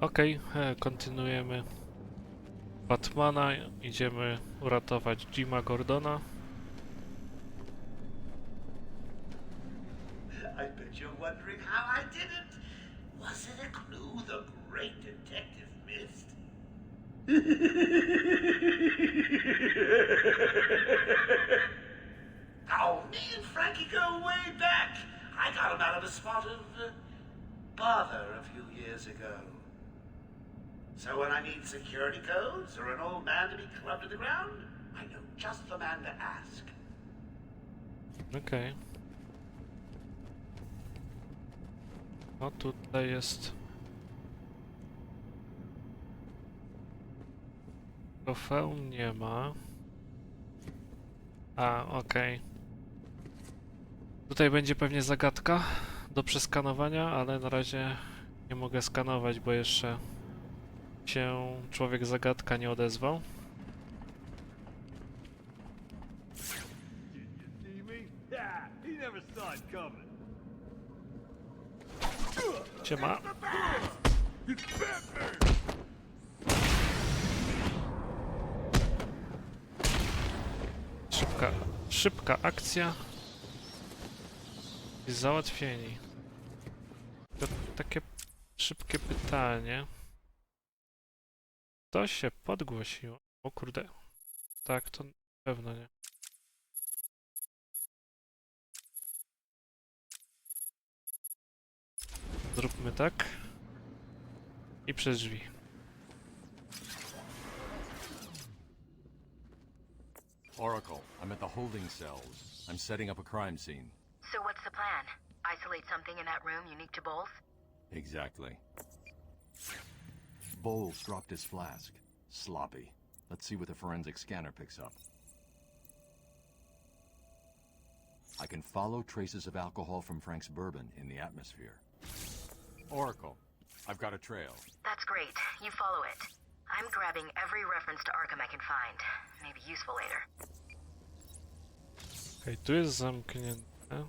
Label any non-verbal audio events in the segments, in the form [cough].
Okej, e, kontynuujemy Batmana. Idziemy uratować Jima Gordona. I bet you're wondering how I did it. Was it a clue the great detective missed? [laughs] oh, me and Frankie go way back. I got him out of a spot of uh, bother a few years ago. So when I need security codes or an old man to be clubbed to the ground, I know just the man to ask. Okej. No tutaj jest... Trofeum nie ma. A, okej. Tutaj będzie pewnie zagadka do przeskanowania, ale na razie nie mogę skanować, bo jeszcze się człowiek zagadka nie odezwał. Siema. Szybka, szybka akcja i załatwieni. To takie szybkie pytanie. Kto się podgłosił? O kurde. Tak, to na pewno nie. Zróbmy tak. I przez drzwi. Oracle, I'm at the holding cells. I'm setting up a crime scene. So what's the plan? Isolate something in that room unique to both? Exactly. Bowles dropped his flask. Sloppy. Let's see what the forensic scanner picks up. I can follow traces of alcohol from Frank's bourbon in the atmosphere. Oracle, I've got a trail. That's great. You follow it. I'm grabbing every reference to Arkham I can find. Maybe useful later. Okej, tu jest zamknięte.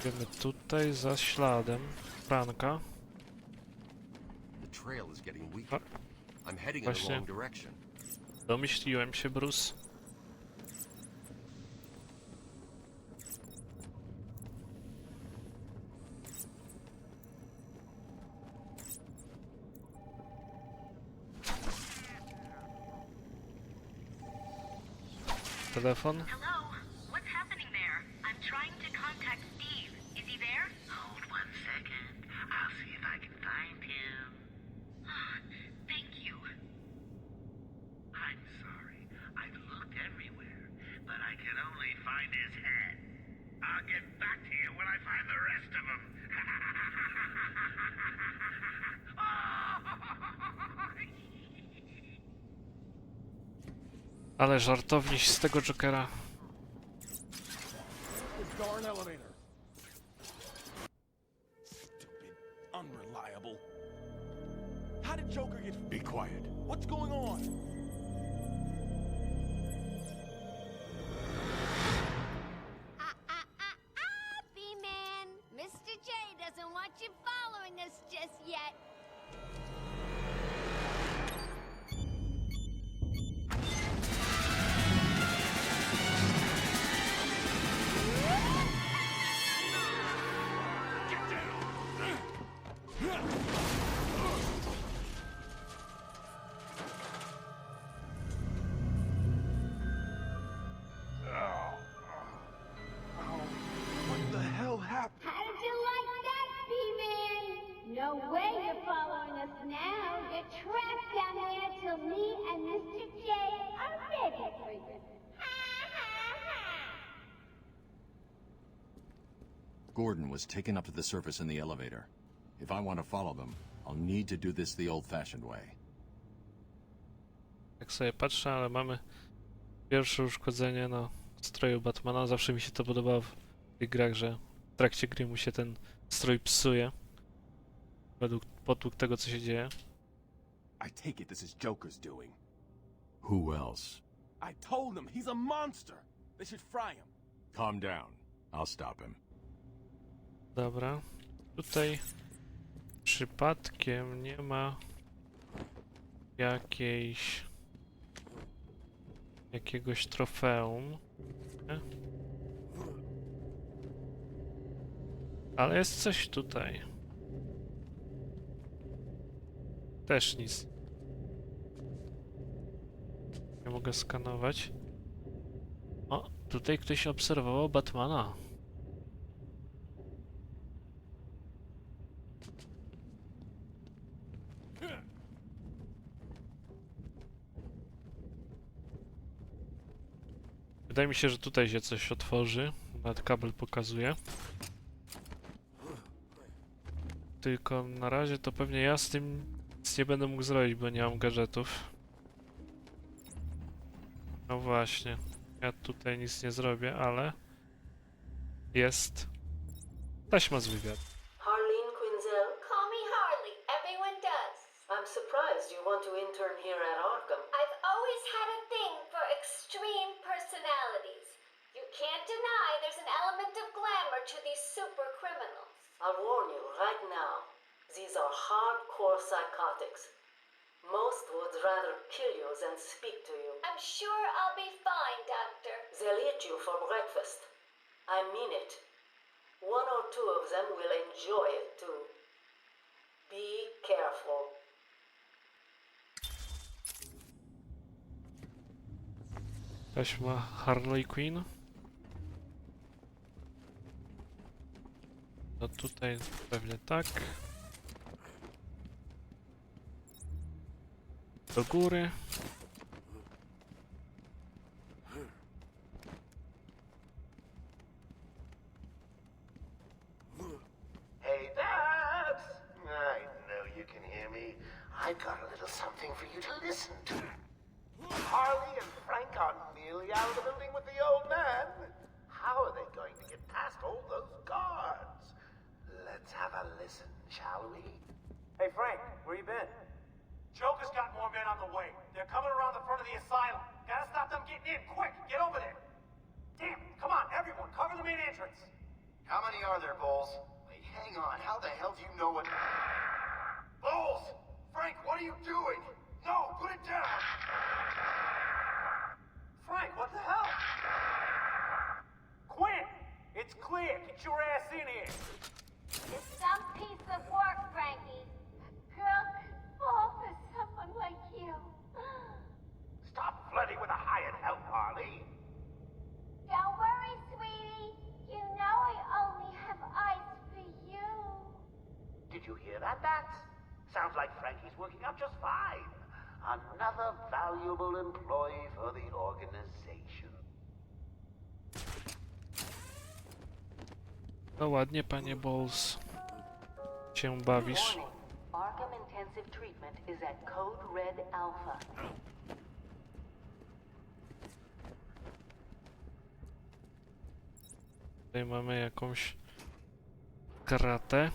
Idziemy tutaj za śladem Franka. Trail is getting weaker. I'm heading in the Właśnie. wrong direction. Domyśliłem się, Bruce. Telefon? Hello? What's happening there? I'm trying to contact Steve. Is he there? Hold one second. I'll see if I can find him. Thank you. I'm sorry. I've looked everywhere, but I can only find his head. I'll get back to you when I find the rest of him. Ale żartowniś z tego Jokera. Be quiet. What's going on? Gordon was taken up to the surface in the elevator. If I want to follow them, I'll need to do this the old-fashioned way. Jak sobie patrzę, ale mamy pierwsze uszkodzenie na stroju Batmana. Zawsze mi się to podobało w tych grach, że w trakcie gry mu się ten strój psuje. Według potług tego, co się dzieje. I take it this is Joker's doing. Who else? I told them he's a monster. They should fry him. Calm down. I'll stop him. Dobra. Tutaj przypadkiem nie ma jakiejś jakiegoś trofeum. Nie? Ale jest coś tutaj. Też nic. Nie mogę skanować. O, tutaj ktoś obserwował Batmana. Wydaje mi się, że tutaj się coś otworzy. Nawet kabel pokazuje. Tylko na razie to pewnie ja z tym nic nie będę mógł zrobić, bo nie mam gadżetów. No właśnie. Ja tutaj nic nie zrobię, ale jest taśma z wywiadu. Here at Arkham. I've always had a thing for extreme personalities. You can't deny there's an element of glamour to these super criminals. I'll warn you right now, these are hardcore psychotics. Most would rather kill you than speak to you. I'm sure I'll be fine, Doctor. They'll eat you for breakfast. I mean it. One or two of them will enjoy it too. Be careful. Taśma Harley Quinn. No tutaj pewnie tak. Do góry. I got a little something for you to listen to. Harley and Frank nearly out of the building with the old man. How are they going to get past all those guards? Let's have a listen, shall we? Hey Frank, where you been? Joker's got more men on the way. They're coming around the front of the asylum. Gotta stop them getting in. Quick, get over there. Damn, come on, everyone, cover the main entrance. How many are there, Bowles? Wait, hang on. How the hell do you know what... Bowles! Frank, what are you doing? Clear. Get your ass in here. It's some No ładnie, panie Bowles. Się bawisz. Warning. Arkham Intensive Treatment is at Code Red Alpha. Tutaj mamy jakąś kratę.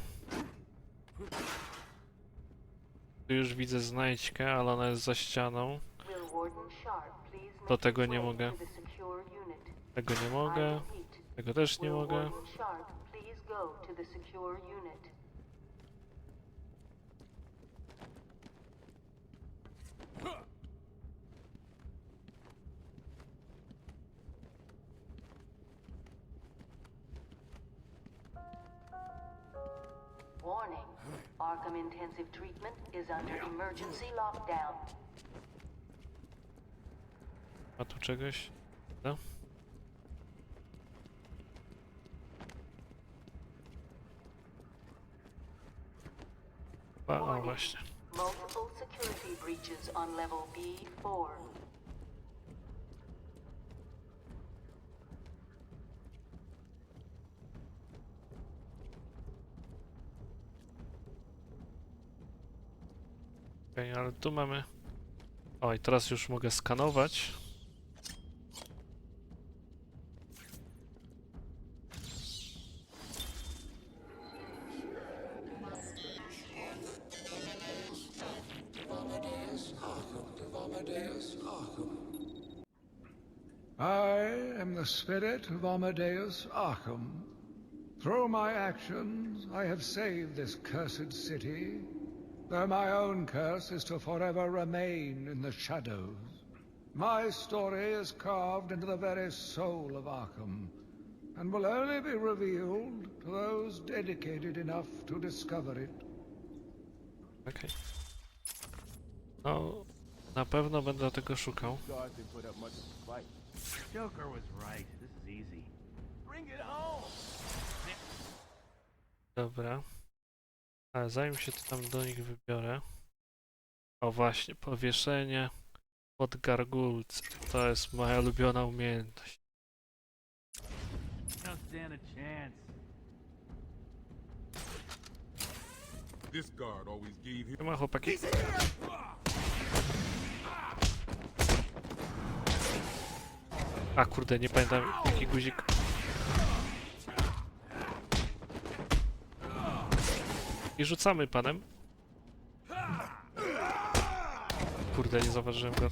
Tu już widzę znajdźkę, ale ona jest za ścianą. Do tego nie mogę. Tego nie mogę. Tego też nie mogę. Warden Sharp please go to the secure unit? Warning. Arkham Intensive Treatment is under emergency lockdown. A tu czegoś? No. A, o właśnie. Multiple security breaches on level B4. Okej, ale tu mamy... O, i teraz już mogę skanować. Spirit of Amadeus Arkham. Through my actions, I have saved this cursed city, though my own curse is to forever remain in the shadows. My story is carved into the very soul of Arkham, and will only be revealed to those dedicated enough to discover it. Okay. No, na pewno będę tego szukał. Joker was right. This is easy. Bring it home! Dobra. Ale zanim się to tam do nich wybiorę. O właśnie, powieszenie pod gargulce. To jest moja ulubiona umiejętność. Don't stand a chance. This guard always gave him. Siema chłopaki. A kurde, nie pamiętam jaki guzik. I rzucamy panem. Kurde, nie zauważyłem go.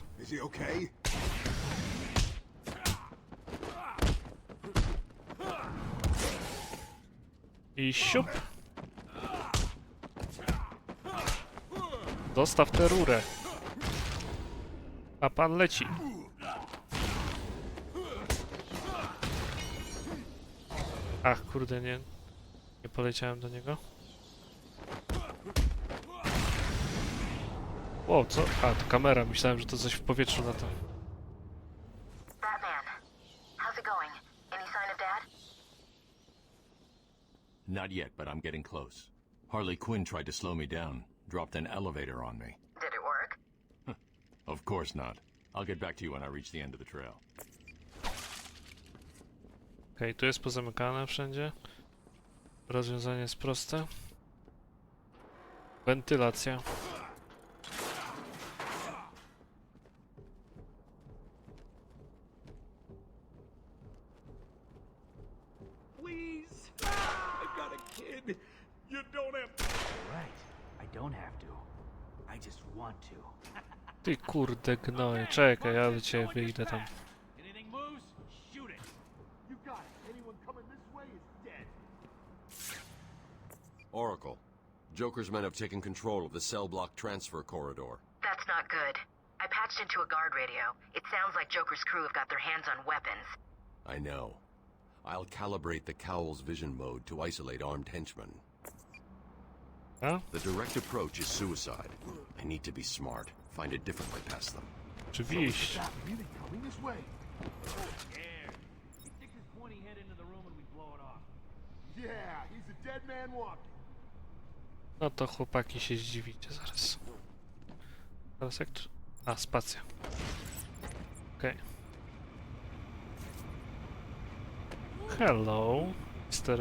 I siup. Dostaw tę rurę. A pan leci. Ach, kurde, nie. Nie poleciałem do niego. O, co? A, to kamera. Myślałem, że to coś w powietrzu na to. Not yet, but I'm getting close. Harley Quinn tried to slow me down, dropped an elevator on me. Did it work? Of course not. I'll get back to you when I reach the end of the trail. Okej, tu jest pozamykane wszędzie. Rozwiązanie jest proste. Wentylacja. Please! I've got a kid. You don't have to. Right. I don't have to. I just want to. Ty kurde gnoje, czekaj, ja do ciebie wyjdę tam. Joker's men have taken control of the cell block transfer corridor. That's not good. I patched into a guard radio. It sounds like Joker's crew have got their hands on weapons. I know. I'll calibrate the Cowl's vision mode to isolate armed henchmen. A? The direct approach is suicide. I need to be smart. Find a different way past them. Oczywiście. Stop him. He coming this way. Scared. He sticks his pointy head into the room and we blow it off. Yeah, he's a dead man walking. No to chłopaki się zdziwicie zaraz. Teraz jak tu... A, spacja. Okej. Hello, mister...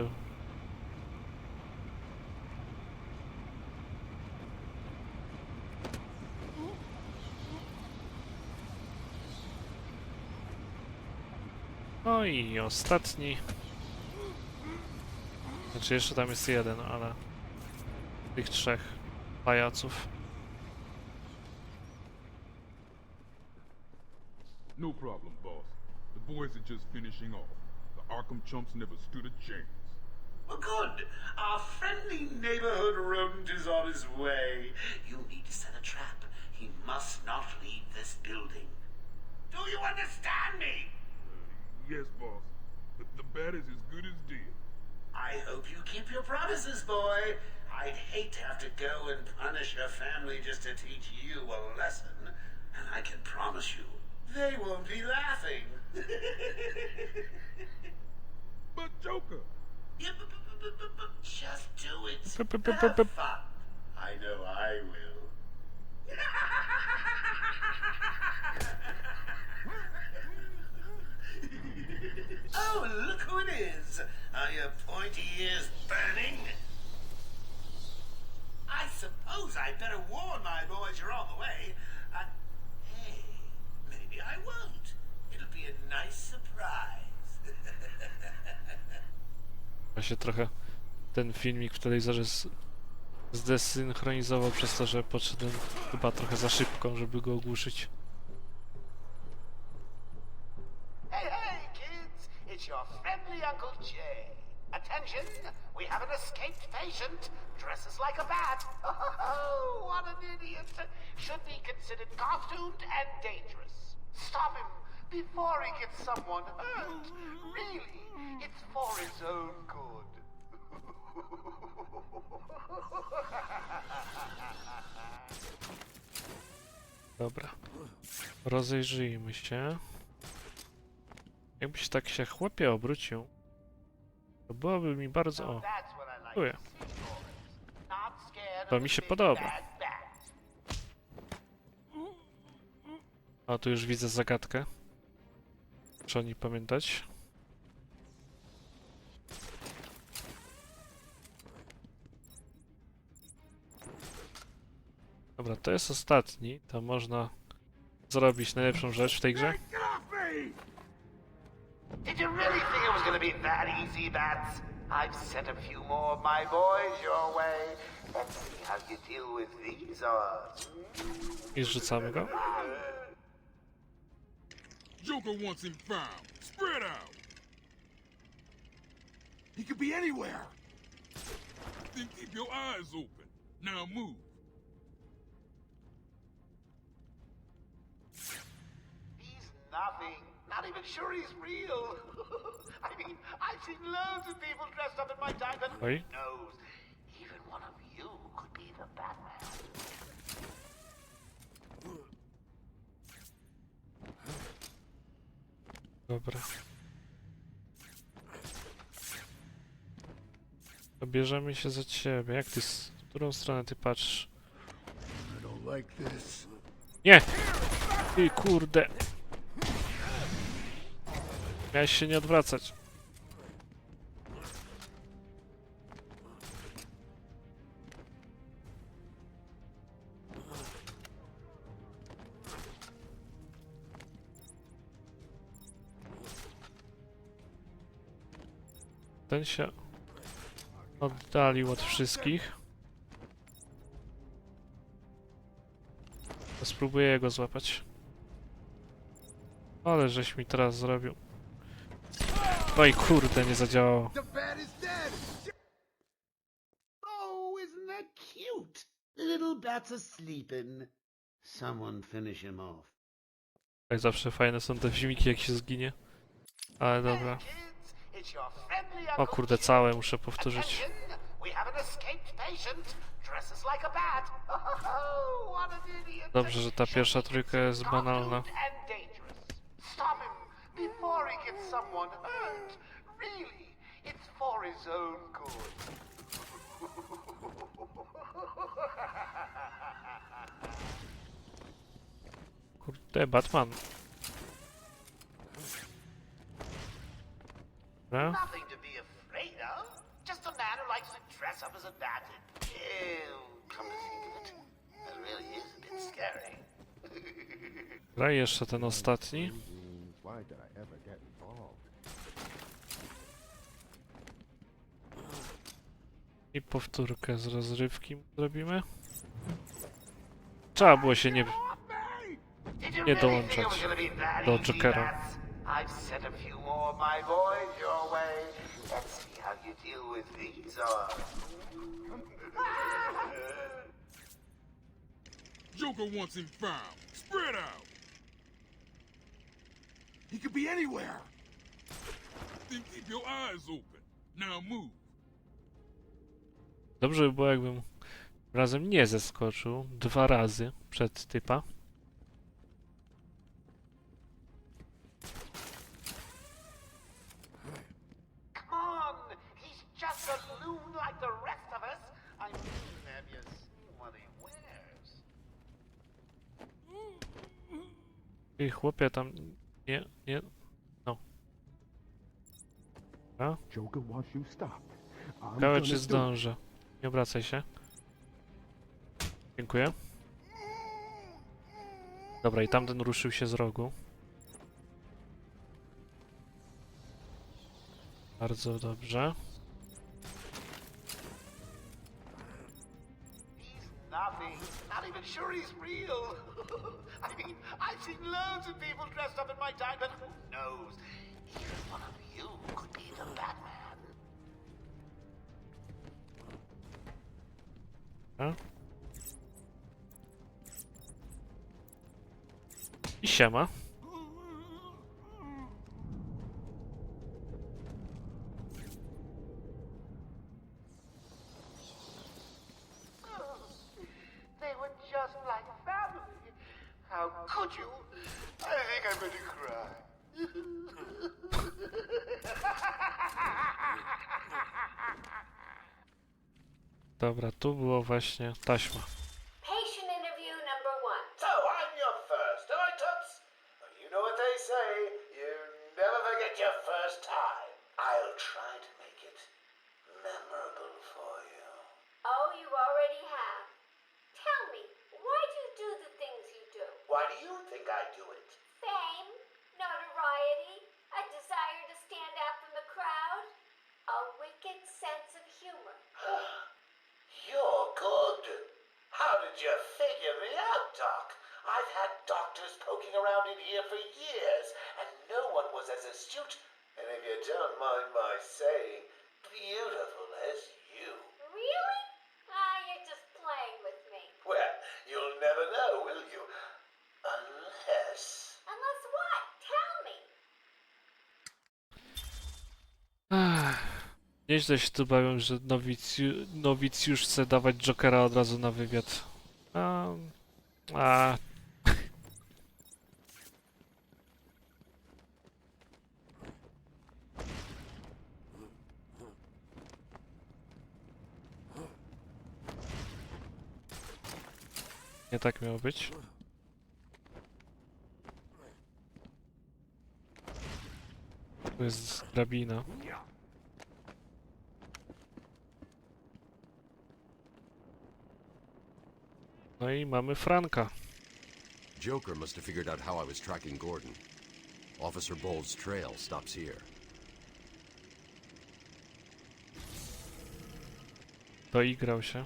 No i ostatni. Znaczy jeszcze tam jest jeden, ale... Tych trzech pajaców. No problem, boss. The boys are just finishing off. The Arkham chumps never stood a chance. Well, good. Our friendly neighborhood rodent is on his way. You need to set a trap. He must not leave this building. Do you understand me? Yes, boss. The, the bat is as good as dead. I hope you keep your promises, boy. I'd hate to have to go and punish your family just to teach you a lesson. And I can promise you, they won't be laughing. [laughs] But Joker, Yeah, but, but, but, but, just do it. Have fun. I know I will. [laughs] oh, look who it is. Are your pointy ears burning? I suppose I'd better warn my boys you're on the way. Uh, hey, maybe I won't. It'll be a nice surprise. [laughs] Trochę ten filmik w telewizorze z, zdesynchronizował przez to, że podszedłem chyba trochę za szybko, żeby go ogłuszyć. Uncle Jay. Attention! We have an escaped patient. Dresses like a bat. [laughs] Oh, what an idiot! Should be considered costumed and dangerous. Stop him before he gets someone hurt. Really, it's for his own good. [laughs] Dobra. Rozejrzyjmy się. Jakbyś tak się chłopie obrócił, to byłoby mi bardzo... O, Dziękuję. to mi się podoba. O, tu już widzę zagadkę. Muszę o niej pamiętać. Dobra, to jest ostatni. To można zrobić najlepszą rzecz w tej grze. Did you really think it was gonna be that easy, Bats? I've sent a few more of my boys your way. Let's see how you deal with these odds. I zrzucamy go. Joker wants him found. Spread out. He could be anywhere. Then keep your eyes open. Now move. He's nothing. Not even sure he's real. [laughs] I mean, I've seen loads of people dressed up in my time, but who knows? Even one of you could be the Batman. Dobra. To bierzemy się za ciebie. Jak ty... s- W którą stronę ty patrzysz? Nie! Ty kurde! Miałeś się nie odwracać. Ten się oddalił od wszystkich. Spróbuję jego złapać. Ale żeś mi teraz zrobił. Oj kurde, nie zadziałało. Oh, isn't that cute? The little bat's are sleeping. Someone finish him off. Jak zawsze fajne są te filmiki jak się zginie. Ale dobra. O kurde, całe muszę powtórzyć. [laughs] Oh. Dobrze, że ta pierwsza trójka jest banalna. Before he gets someone hurt. Really, it's for his own good. Kurde, Batman. Dobra. Nothing to be afraid of. Just a man who likes to dress up as a bat. Ew, come to think of it, that really is a bit scary. Dobra, jeszcze ten ostatni. Why did I I powtórkę z rozrywki zrobimy. Trzeba było się nie... Nie dołączać do Jokera. Bats? I've sent a few more of my boys your way. Let's see how you deal with these odds. Joker wants him found. Spread out. He could be anywhere. Then keep your eyes open. Now move. Dobrze by było, jakbym razem nie zeskoczył dwa razy przed typa. A? I chłopie tam... Nie, nie... No. I'm Ciekawe, czy zdążę. Nie obracaj się. Dziękuję. Dobra, i tamten ruszył się z rogu. Bardzo dobrze. Nothing. Not even sure he's real. [laughs] I mean, I've seen dressed up in A? I siema. Właśnie taśma. Patient interview number one. So I'm your first, am I, Toots? You know what they say. You never forget your first time. I'll try to make it memorable for you. Oh, you already have. Tell me, why do you do the things you do? Why do you think I do it? Fame, notoriety, Did you figure me out, Doc? I've had doctors poking around in here for years, and no one was as astute, and if you don't mind my saying, beautiful as you. Really? Ah, you're just playing with me. Well, you'll never know, will you? Unless. Unless what? Tell me. Ach, Nieźle się tu bawią, że nowicju, nowicjusz chce dawać Jokera od razu na wywiad. A, a Nie tak miało być. Tu jest drabina. No i mamy Franka. Joker must have figured out how I was tracking Gordon. Officer Bowles' trail stops here. Doigrał się.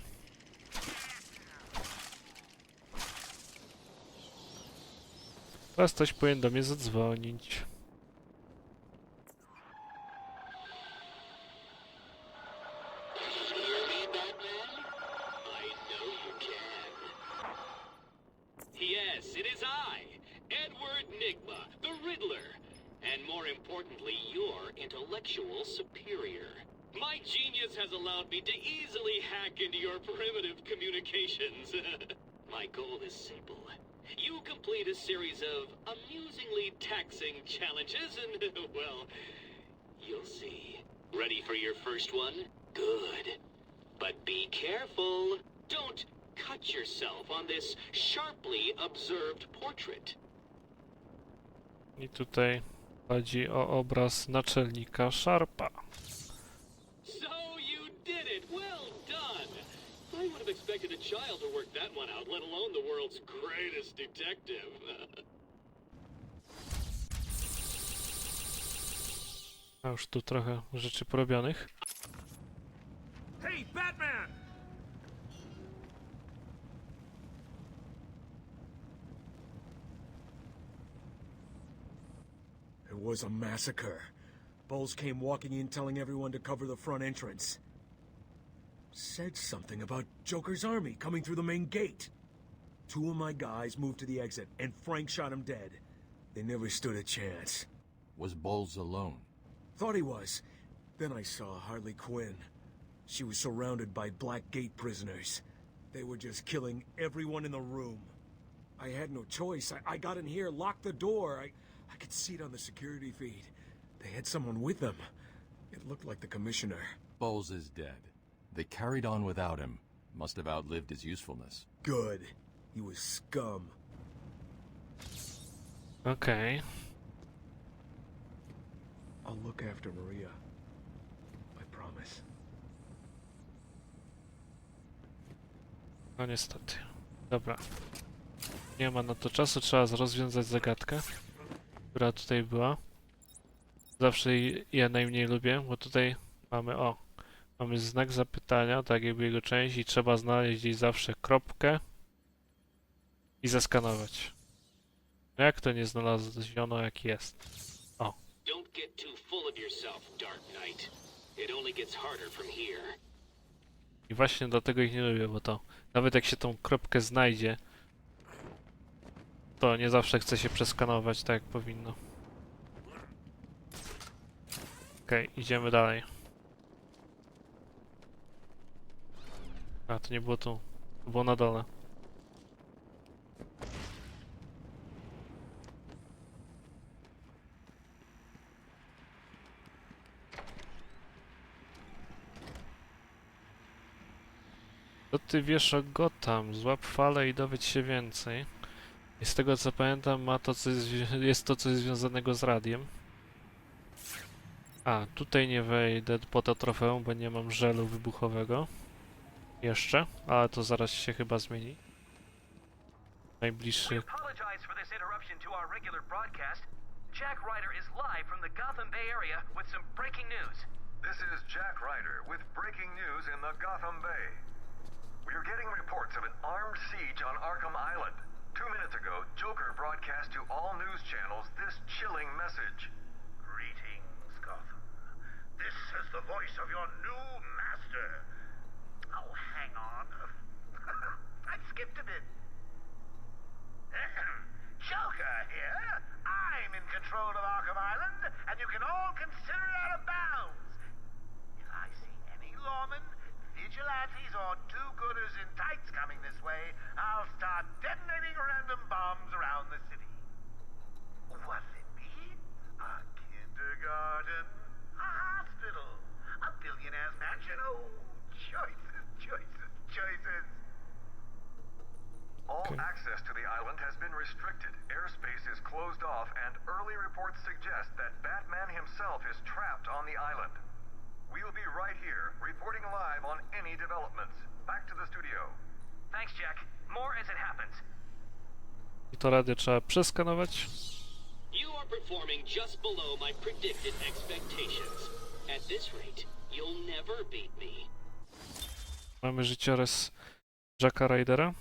Teraz ktoś powinien do mnie zadzwonić. Edward Nigma, the Riddler, and more importantly, your intellectual superior. My genius has allowed me to easily hack into your primitive communications. [laughs] My goal is simple. You complete a series of amusingly taxing challenges, and, [laughs] well, you'll see. Ready for your first one? Good. But be careful. Don't cut yourself on this sharply observed portrait. I tutaj chodzi o obraz naczelnika Sharpa. So you did it! Well done! I would have expected a child to work that one out, let alone the world's greatest detective. A już tu trochę rzeczy porobionych. Hey, Batman! Was a massacre. Bowles came walking in telling everyone to cover the front entrance. Said something about Joker's army coming through the main gate. Two of my guys moved to the exit, and Frank shot him dead. They never stood a chance. Was Bowles alone? Thought he was. Then I saw Harley Quinn. She was surrounded by Black Gate prisoners. They were just killing everyone in the room. I had no choice. I, I got in here, locked the door. I, I could see it on the security feed. They had someone with them. It looked like the commissioner. Bowles is dead. They carried on without him. Must have outlived his usefulness. Good. He was scum. Okay. I'll look after Maria. I promise. No niestety. Dobra. Nie ma na to czasu, trzeba rozwiązać zagadkę, która tutaj była. Zawsze ja najmniej lubię, bo tutaj mamy, o, mamy znak zapytania, tak jakby jego część i trzeba znaleźć gdzieś zawsze kropkę i zeskanować. No jak to nie znaleziono, jak jest? O, Don't get too full of yourself, Dark Knight. It only gets harder from here. i właśnie dlatego ich nie lubię, bo to Nawet jak się tą kropkę znajdzie, to nie zawsze chce się przeskanować tak jak powinno. Okej, idziemy dalej. A, to nie było tu. To było na dole. To ty wiesz o Gotham, złap falę i dowiedz się więcej. I z tego co pamiętam, ma to coś, zwi- jest to coś związanego z radiem. A, tutaj nie wejdę po to trofeum, bo nie mam żelu wybuchowego. Jeszcze, ale to zaraz się chyba zmieni. Najbliższy... Jack Ryder is live from the Gotham Bay area with some breaking news. This is Jack Ryder with breaking news in the Gotham Bay. We are getting reports of an armed siege on Arkham Island. Two minutes ago, Joker broadcast to all news channels this chilling message. Greetings, Gotham. This is the voice of your new master. Oh, hang on. [laughs] I skipped a bit. [clears throat] Joker here. I'm in control of Arkham Island, and you can all consider it out of bounds. If I see any lawmen, vigilantes, or do-gooders in tights coming this way, I'll start detonating random bombs around the city. What'll it be? A kindergarten? A hospital? A billionaire's mansion? Oh, choices, choices, choices. All access to the island has been restricted. Airspace is closed off, and early reports suggest that Batman himself is trapped on the island. We'll be right here, reporting live on any developments. Back to the studio. Thanks, Jack. More as it happens. To radio trzeba przeskanować. Mamy życiorys Jacka Rydera.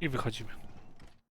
I wychodzimy.